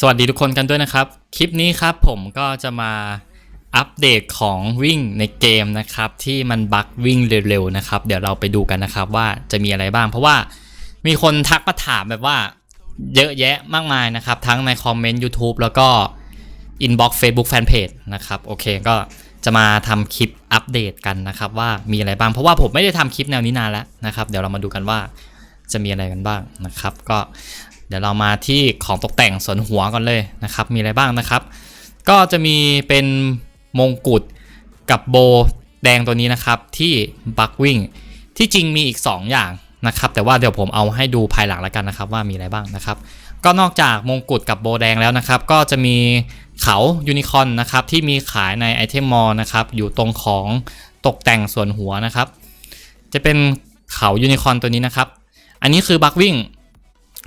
สวัสดีทุกคนกันด้วยนะครับ คลิปนี้ครับผมก็จะมาอัปเดตของวิ่งในเกมนะครับ ที่มันบั๊กวิ่งเร็วๆนะครับ เดี๋ยวเราไปดูกันนะครับว่าจะมีอะไรบ้าง เพราะว่ามีคนทักมาถามแบบว่าเยอะแยะมากมายนะครับ ทั้งในคอมเมนต์ YouTube แล้วก็อินบ็อกซ์ Facebook Fanpage นะครับ โอเคก็จะมาทำคลิปอัปเดตกันนะครับ ว่ามีอะไรบ้าง เพราะว่าผมไม่ได้ทำคลิปแนวนี้นานแล้วนะครับ เดี๋ยวเรามาดูกันว่าจะมีอะไรกันบ้างนะครับ ก็ เดี๋ยวเรามาที่ของตกแต่งส่วนหัวก่อนเลยนะครับ มีอะไรบ้างนะครับ ก็จะมีเป็นมงกุฎกับโบแดงตัวนี้นะครับที่บักวิ่งที่จริงมีอีก 2 อย่างนะครับ แต่ว่าเดี๋ยวผมเอาให้ดูภายหลังแล้วกันนะครับ ว่ามีอะไรบ้างนะครับ ก็นอกจากมงกุฎกับโบแดงแล้วนะครับ ก็จะมีเขายูนิคอนนะครับที่มีขายในไอเทมมอลนะครับอยู่ตรงของตกแต่งส่วนหัวนะครับ จะเป็นเขายูนิคอนตัวนี้นะครับ อันนี้คือบักวิ่ง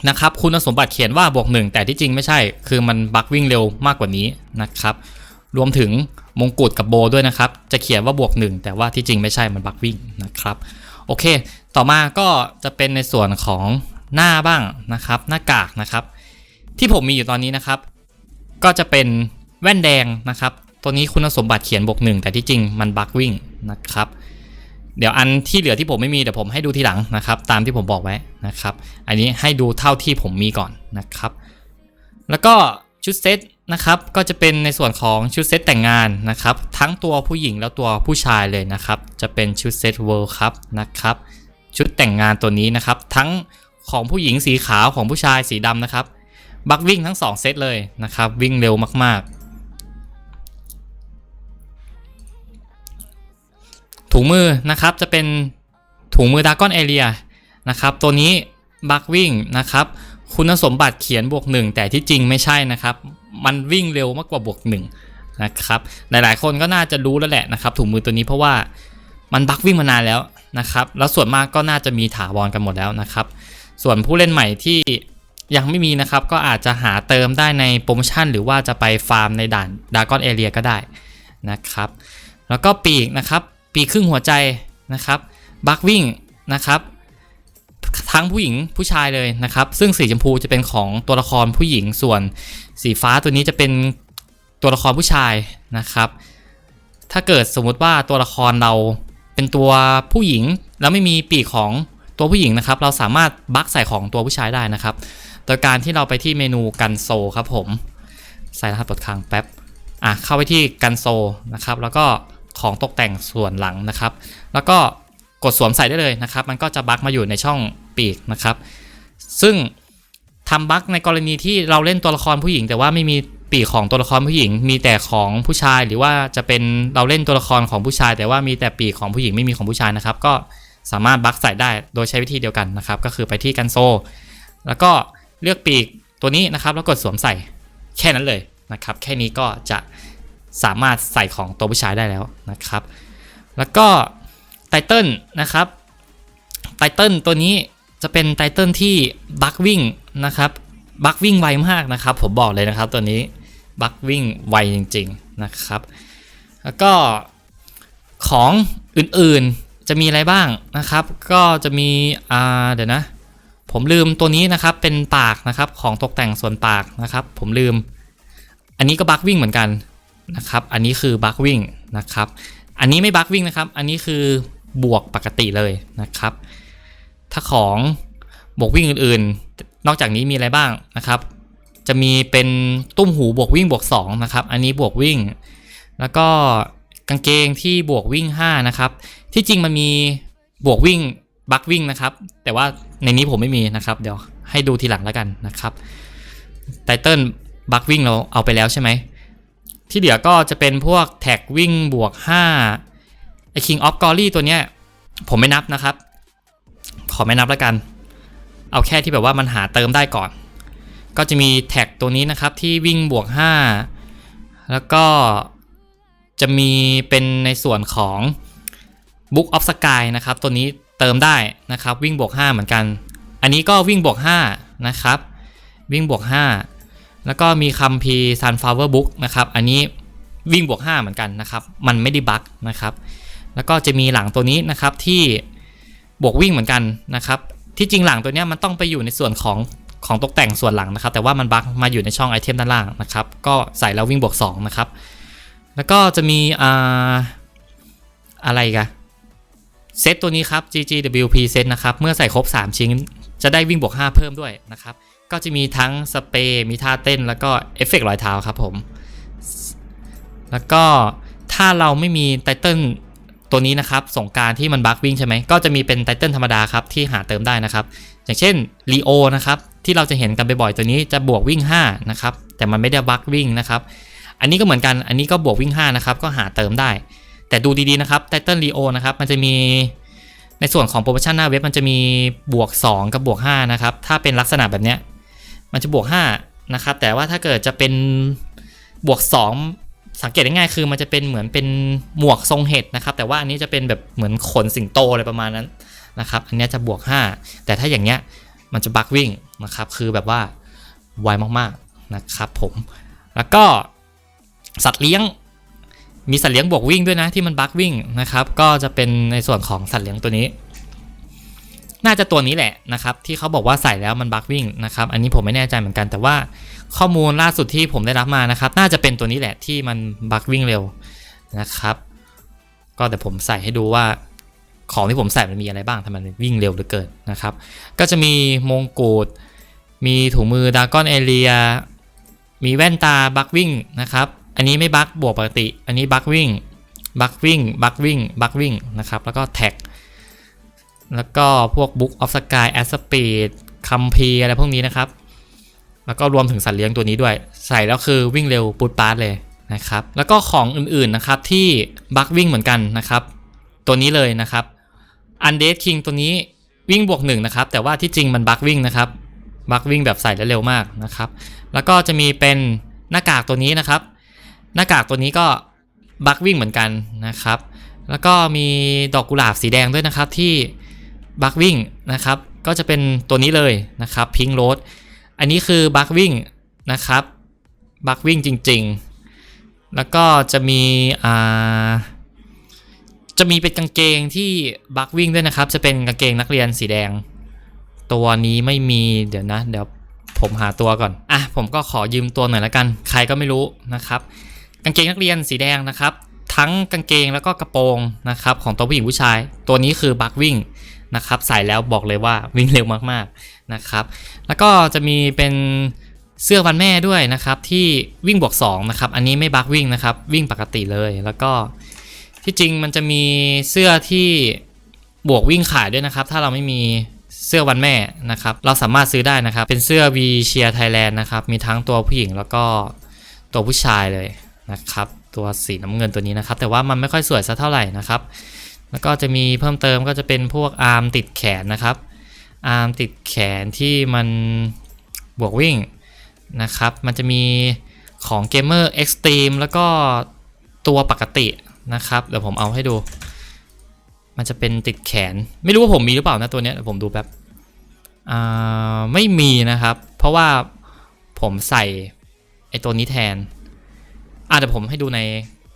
นะครับคุณสมบัติเขียนว่าบวกหนึ่งแต่ที่จริงไม่ใช่ คือมันบักวิ่งเร็วมากกว่านี้นะครับ รวมถึงมงกุฎกับโบด้วยนะครับ จะเขียนว่าบวกหนึ่งแต่ว่าที่จริงไม่ใช่มันบักวิ่งนะครับ โอเค ต่อมาก็จะเป็นในส่วนของหน้าบ้างนะครับ หน้ากากนะครับ ที่ผมมีอยู่ตอนนี้นะครับ ก็จะเป็นแว่นแดงนะครับ ตัวนี้คุณสมบัติเขียนบวกหนึ่งแต่ที่จริงมันบักวิ่งนะครับ เดี๋ยวอันที่เหลือที่ผมไม่มีเดี๋ยวผมให้ดูทีหลังนะครับ ตามที่ผมบอกไว้นะครับ อันนี้ให้ดูเท่าที่ผมมีก่อนนะครับ แล้วก็ชุดเซตนะครับก็จะเป็นในส่วนของชุดเซตแต่งงานนะครับ ทั้งตัวผู้หญิงแล้วตัวผู้ชายเลยนะครับ จะเป็นชุดเซตเวิลด์ครับนะครับ ชุดแต่งงานตัวนี้นะครับ ทั้งของผู้หญิงสีขาวของผู้ชายสีดำนะครับ บักวิ่งทั้ง 2 เซตเลยนะครับ วิ่งเร็วมากๆ ถุงมือนะครับจะเป็นถุงมือดากอนเอเรียนะครับตัวนี้บักวิ่งนะครับคุณสมบัติเขียนบวก 1 แต่ที่จริงไม่ใช่นะครับ มันวิ่งเร็วมากกว่าบวก1นะครับหลายๆคนก็น่าจะรู้แล้วแหละนะครับถุงมือตัวนี้เพราะว่ามันบักวิ่งมานานแล้วนะครับแล้วส่วนมากก็น่าจะมีถาวรกันหมดแล้วนะครับ ส่วนผู้เล่นใหม่ที่ยังไม่มีนะครับก็อาจจะหาเติมได้ในโปรโมชั่น หรือว่าจะไปฟาร์มในด่านดากอนเอเรียก็ได้นะครับ แล้วก็ปีกนะครับ ปีครึ่งหัวใจนะครับบักวิ่งนะครับทั้งผู้หญิงผู้ชายเลยนะครับ ซึ่งสีชมพูจะเป็นของตัวละครผู้หญิงส่วนสีฟ้าตัวนี้จะเป็นตัวละครผู้ชายนะครับ ถ้าเกิดสมมุติว่าตัวละครเราเป็นตัวผู้หญิงแล้วไม่มีปีกของตัวผู้หญิงนะครับ เราสามารถบักใส่ของตัวผู้ชายได้นะครับ โดยการที่เราไปที่เมนูกันโซครับผม ใส่รหัสปลดค้างแป๊บอะเข้าไปที่กันโซนะครับ แล้วก็ ของตกแต่งส่วนหลังนะครับ แล้วก็กดสวมใส่ได้เลยนะครับ มันก็จะบั๊กมาอยู่ในช่องปีกนะครับ ซึ่งทำบั๊กในกรณีที่เราเล่นตัวละครผู้หญิง แต่ว่าไม่มีปีกของตัวละครผู้หญิง มีแต่ของผู้ชายหรือว่าจะเป็นเราเล่นตัวละครของผู้ชาย แต่ว่ามีแต่ปีกของผู้หญิงไม่มีของผู้ชายนะครับ ก็สามารถบั๊กใส่ได้โดยใช้วิธีเดียวกันนะครับ ก็คือไปที่กันโซ แล้วก็เลือกปีกตัวนี้นะครับ แล้วกดสวมใส่แค่นั้นเลยนะครับ แค่นี้ก็จะ สามารถใส่ของตัวผู้ชายได้แล้วนะครับ แล้วก็ไตเติลนะครับไตเติลตัวนี้จะเป็นไตเติลที่บักวิ่งนะครับบักวิ่งไวมากนะครับ ผมบอกเลยนะครับตัวนี้บักวิ่งไวจริง ๆนะครับ แล้วก็ของอื่นๆจะมีอะไรบ้างนะครับ ก็จะมีอ่าเดี๋ยวนะ ผมลืมตัวนี้นะครับเป็นปากนะครับของตกแต่งส่วนปากนะครับ ผมลืม อันนี้ก็บักวิ่งเหมือนกัน นะครับ อันนี้คือบักวิ่งนะครับ อันนี้ไม่บักวิ่งนะครับ อันนี้คือบวกปกติเลยนะครับ ถ้าของบวกวิ่งอื่นๆ นอกจากนี้มีอะไรบ้างนะครับ จะมีเป็นตุ้มหูบวกวิ่งบวก2นะครับ อันนี้บวกวิ่ง แล้วก็กางเกงที่บวกวิ่ง 5 นะครับ ที่จริงมันมีบวกวิ่งบักวิ่งนะครับ แต่ว่าในนี้ผมไม่มีนะครับ เดี๋ยวให้ดูทีหลังแล้วกันนะครับไตเติลบักวิ่งเราเอาไปแล้วใช่ไหม ที่เหลือก็จะเป็นพวกแท็กวิ่งบวก5ไอ King of Glory ตัวเนี้ย ผมไม่นับนะครับ ขอไม่นับแล้วกัน เอาแค่ที่แบบว่ามันหาเติมได้ก่อน ก็จะมีแท็กตัวนี้นะครับที่วิ่งบวก 5 แล้วก็จะมีเป็นในส่วนของ Book of Sky นะครับ ตัวนี้เติมได้นะครับ วิ่งบวก 5 เหมือนกัน อันนี้ก็วิ่งบวก 5 นะครับ วิ่งบวก 5 แล้วก็มีคัมภีร์ Sunflower Book นะครับ อันนี้วิ่งบวก 5 เหมือนกันนะครับ มันไม่ได้บั๊กนะครับ แล้วก็จะมีหลังตัวนี้นะครับที่บวกวิ่งเหมือนกันนะครับ ที่จริงหลังตัวนี้มันต้องไปอยู่ในส่วนของของตกแต่งส่วนหลังนะครับ แต่ว่ามันบั๊กมาอยู่ในช่องไอเทมด้านล่างนะครับ ก็ใส่แล้ววิ่งบวก 2 นะครับ แล้วก็จะมีอ่าอะไรกันเซตตัวนี้ครับ GGWP เซตนะครับ เมื่อใส่ครบ 3 ชิ้น จะได้วิ่งบวก 5 เพิ่มด้วยนะครับ ก็จะมีทั้งสเปรย์มีท่าเต้นแล้วก็เอฟเฟกต์รอยเท้าครับผม แล้วก็ถ้าเราไม่มีไตเติลตัวนี้นะครับสงการที่มันบักวิ่งใช่ไหมก็จะมีเป็นไตเติลธรรมดาครับที่หาเติมได้นะครับ อย่างเช่นลีโอนะครับที่เราจะเห็นกันบ่อยๆตัวนี้จะบวกวิ่ง5นะครับแต่มันไม่ได้บักวิ่งนะครับอันนี้ก็เหมือนกันอันนี้ก็บวกวิ่ง5นะครับก็หาเติมได้ แต่ดูดีๆนะครับไตเติลลีโอนะครับมันจะมีในส่วนของโปรโมชั่นหน้าเว็บมันจะมีบวก 2 กับบวก5นะครับถ้าเป็นลักษณะแบบเนี้ย มันจะบวก 5 นะครับ แต่ว่าถ้าเกิดจะเป็นบวก 2 สังเกตง่ายคือมันจะเป็นเหมือนเป็นหมวกทรงเห็ดนะครับ แต่ว่าอันนี้จะเป็นแบบเหมือนขนสิงโตอะไรประมาณนั้นนะครับ อันนี้จะบวก 5 แต่ถ้าอย่างเงี้ยมันจะบักวิ่งนะครับ คือแบบว่าไวมากๆนะครับผม แล้วก็สัตว์เลี้ยงมีสัตว์เลี้ยงบวกวิ่งด้วยนะที่มันบักวิ่งนะครับ ก็จะเป็นในส่วนของสัตว์เลี้ยงตัวนี้ น่าจะตัวนี้แหละนะครับที่เขาบอกว่าใส่แล้วมันบักวิ่งนะครับอันนี้ผมไม่แน่ใจเหมือนกัน แต่ว่าข้อมูลล่าสุดที่ผมได้รับมานะครับ น่าจะเป็นตัวนี้แหละที่มันบักวิ่งเร็วนะครับ ก็เดี๋ยวผมใส่ให้ดูว่าของที่ผมใส่มันมีอะไรบ้างทำไมมันวิ่งเร็วเหลือเกินนะครับ ก็จะมีมงกุฎมีถุงมือดากอนเอเรีย มีแว่นตาบักวิ่งนะครับ อันนี้ไม่บักบวกปกติ อันนี้บักวิ่งบักวิ่งบักวิ่งบักวิ่งนะครับ แล้วก็แท็ก แล้วก็พวก Book of Sky a s p e e d คัมพีอะไรพวกนี้นะครับ แล้วก็รวมถึงสัตว์เลี้ยงตัวนี้ด้วย ใส่แล้วคือวิ่งเร็วปูดปาร์ตเลยนะครับ แล้วก็ของอื่นๆนะครับที่บักวิ่งเหมือนกันนะครับ ตัวนี้เลยนะครับ Undead King ตัวนี้วิ่งบวกหนึ่งนะครับ แต่ว่าที่จริงมันบักวิ่งนะครับบักวิ่งแบบใส่แล้วเร็วมากนะครับ แล้วก็จะมีเป็นหน้ากากตัวนี้นะครับ หน้ากากตัวนี้ก็บักวิ่งเหมือนกันนะครับ แล้วก็มีดอกกุหลาบสีแดงด้วยนะครับที่ บักวิ่งนะครับ ก็จะเป็นตัวนี้เลยนะครับพิงโรดอันนี้คือบักวิ่งนะครับบักวิ่งจริง ๆ แล้วก็จะมีอ่าจะมีเป็นกางเกงที่บักวิ่งด้วยนะครับ จะเป็นกางเกงนักเรียนสีแดง ตัวนี้ไม่มีเดี๋ยวนะ เดี๋ยวผมหาตัวก่อนอะผมก็ขอยืมตัวหน่อยละกัน ใครก็ไม่รู้นะครับ กางเกงนักเรียนสีแดงนะครับ ทั้งกางเกงแล้วก็กระโปรงนะครับ ของตัวผู้หญิงผู้ชาย ตัวนี้คือบักวิ่ง นะครับใส่แล้วบอกเลยว่าวิ่งเร็วมากๆนะครับ แล้วก็จะมีเป็นเสื้อวันแม่ด้วยนะครับ ที่วิ่งบวก2นะครับ อันนี้ไม่บักวิ่งนะครับ วิ่งปกติเลยแล้วก็ที่จริงมันจะมีเสื้อที่บวกวิ่งขายด้วยนะครับ ถ้าเราไม่มีเสื้อวันแม่นะครับ เราสามารถซื้อได้นะครับ เป็นเสื้อ V Cheer Thailand นะครับ มีทั้งตัวผู้หญิงแล้วก็ตัวผู้ชายเลยนะครับ ตัวสีน้ำเงินตัวนี้นะครับ แต่ว่ามันไม่ค่อยสวยสักเท่าไหร่นะครับ แล้วก็จะมีเพิ่มเติมก็จะเป็นพวกอาร์มติดแขนนะครับ อาร์มติดแขนที่มันบวกวิ่งนะครับ มันจะมีของ Gamer Extreme แล้วก็ตัวปกตินะครับ เดี๋ยวผมเอาให้ดู มันจะเป็นติดแขน ไม่รู้ว่าผมมีหรือเปล่านะตัวเนี้ยผมดูแบบไม่มีนะครับ เพราะว่าผมใส่ไอตัวนี้แทนอะเดี๋ยวผมให้ดูใน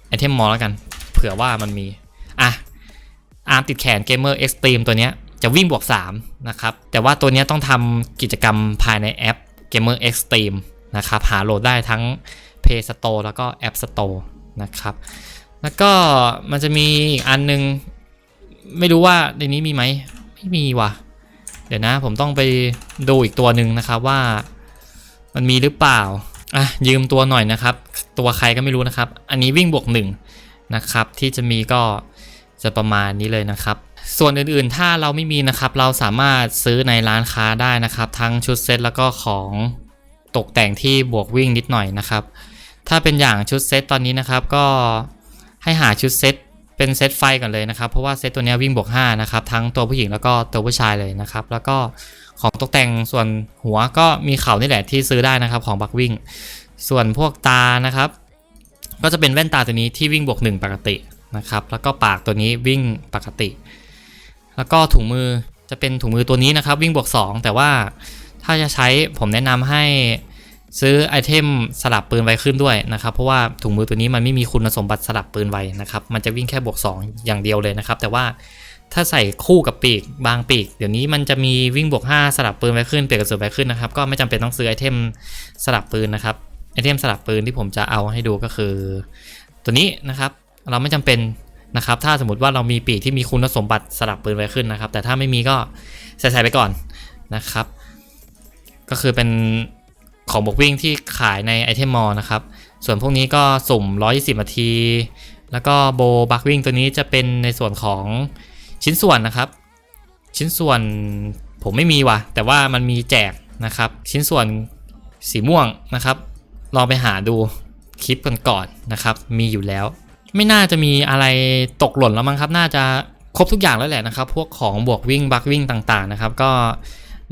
ไอเทมมอลแล้วกัน เผื่อว่ามันมี อาร์มติดแขน Gamer Extreme ตัวเนี้ยจะวิ่งบวก3นะครับแต่ว่าตัวเนี้ยต้องทำกิจกรรมภายในแอป Gamer Extreme นะครับหาโหลดได้ทั้ง Play Store แล้วก็ App Store นะครับแล้วก็มันจะมีอีกอันนึง ไม่รู้ว่าในนี้มีไหมไม่มีว่ะ เดี๋ยวนะผมต้องไปดูอีกตัวหนึ่งนะครับว่ามันมีหรือเปล่าอะยืมตัวหน่อยนะครับ ตัวใครก็ไม่รู้นะครับ อันนี้วิ่งบวกหนึ่งนะครับที่จะมีก็ จะประมาณนี้เลยนะครับ ส่วนอื่นๆถ้าเราไม่มีนะครับ เราสามารถซื้อในร้านค้าได้นะครับ ทั้งชุดเซตแล้วก็ของตกแต่งที่บวกวิ่งนิดหน่อยนะครับ ถ้าเป็นอย่างชุดเซตตอนนี้นะครับ ก็ให้หาชุดเซตเป็นเซตไฟก่อนเลยนะครับ เพราะว่าเซตตัวนี้วิ่งบวก5นะครับทั้งตัวผู้หญิงแล้วก็ตัวผู้ชายเลยนะครับ แล้วก็ของตกแต่งส่วนหัวก็มีเข่านี่แหละที่ซื้อได้นะครับ ของบักวิ่ง ส่วนพวกตานะครับ ก็จะเป็นแว่นตาตัวนี้ที่วิ่งบวก1ปกติ นะครับ แล้วก็ปากตัวนี้วิ่งปกติ แล้วก็ถุงมือจะเป็นถุงมือตัวนี้นะครับ วิ่งบวก 2 แต่ว่าถ้าจะใช้ผมแนะนำให้ซื้อไอเทมสลับปืนไวขึ้นด้วยนะครับ เพราะว่าถุงมือตัวนี้มันไม่มีคุณสมบัติสลับปืนไวนะครับ มันจะวิ่งแค่บวก 2 อย่างเดียวเลยนะครับ แต่ว่าถ้าใส่คู่กับปีกบางปีก เดี๋ยวนี้มันจะมีวิ่งบวก 5 สลับปืนไปขึ้นเปลี่ยนกระสุนไปขึ้นนะครับ ก็ไม่จำเป็นต้องซื้อไอเทมสลับปืนนะครับไอเทมสลับปืนที่ผมจะเอาให้ดูก็คือ ตัวนี้นะครับ เราไม่จำเป็นนะครับ ถ้าสมมติว่าเรามีปีกที่มีคุณสมบัติสลับปืนไปขึ้นนะครับ แต่ถ้าไม่มีก็ใส่ไปก่อนนะครับ ก็คือเป็นของบวกวิ่งที่ขายในไอเทมมอลนะครับ ส่วนพวกนี้ก็สุ่ม 120 นาที แล้วก็โบบักวิ่งตัวนี้จะเป็นในส่วนของชิ้นส่วนนะครับ ชิ้นส่วนผมไม่มีว่ะ แต่ว่ามันมีแจกนะครับ ชิ้นส่วนสีม่วงนะครับ ลองไปหาดูคลิปก่อนๆนะครับ มีอยู่แล้ว ไม่น่าจะมีอะไรตกหล่นแล้วมั้งครับ น่าจะครบทุกอย่างแล้วแหละนะครับ พวกของบวกวิ่งบักวิ่งต่างๆนะครับ ก็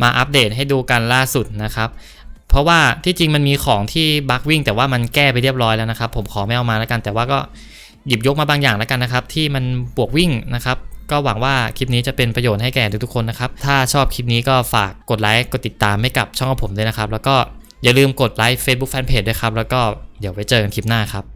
มาอัปเดตให้ดูกันล่าสุดนะครับ เพราะว่าที่จริงมันมีของที่บักวิ่งแต่ว่ามันแก้ไปเรียบร้อยแล้วนะครับ ผมขอไม่เอามาแล้วกัน แต่ว่าก็หยิบยกมาบางอย่างแล้วกันนะครับ ที่มันบวกวิ่งนะครับ ก็หวังว่าคลิปนี้จะเป็นประโยชน์ให้แก่ทุกๆคนนะครับ ถ้าชอบคลิปนี้ก็ฝากกดไลค์กดติดตามให้กับช่องของผมด้วยนะครับ แล้วก็อย่าลืมกดไลค์ Facebook Fanpage ด้วยครับ แล้วก็เดี๋ยวไว้เจอกันคลิปหน้าครับ